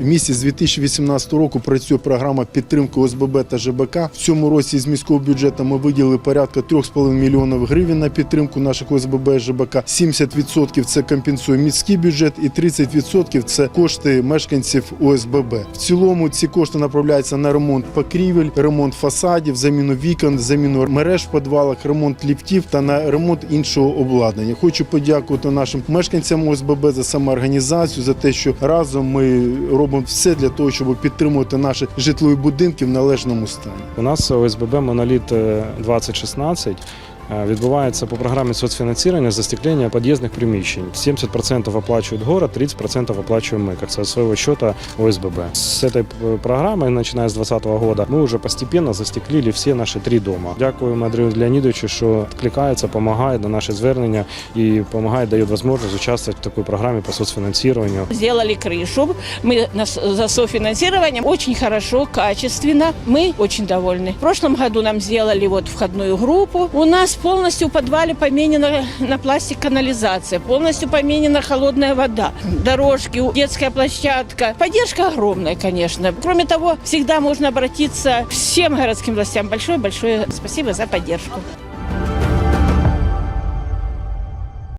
Місті з 2018 року працює програма підтримки ОСББ та ЖБК. В цьому році з міського бюджету ми виділили порядка 3,5 мільйонів гривень на підтримку наших ОСББ і ЖБК. 70% це компенсує міський бюджет і 30% це кошти мешканців ОСББ. В цілому ці кошти направляються на ремонт покрівель, ремонт фасадів, заміну вікон, заміну мереж в підвалах, ремонт ліфтів та на ремонт іншого обладнання. Хочу подякувати нашим мешканцям ОСББ за самоорганізацію, за те, що разом ми робимо все для того, щоб підтримувати наші житлові будинки в належному стані. У нас ОСББ Моноліт е, 2016 е, відбувається по програмі соцфінансування застеклення під'їзних приміщень. 70% оплачує город, 30% оплачиваем мы, как со своего счета ОСББ. С этой п- программой, начиная с 2020 года, мы уже постепенно застеклили всі наші три дома. Дякуємо Андрію Леонідовичу, що відкликається, допомагає на наші звернення і допомагає, дає можливість участвовать в такой програмі по соцфінансуванню. Сделали крышу. Мы нас- за софинансированием очень хорошо, качественно. Мы очень довольны. В прошлом году нам сделали вот входную группу. У нас полностью в подвале поменена на пластик канализация, полностью поменена холодная вода, дорожки, детская площадка. Поддержка огромная, конечно. Кроме того, всегда можно обратиться всем городским властям. Большое-большое спасибо за поддержку.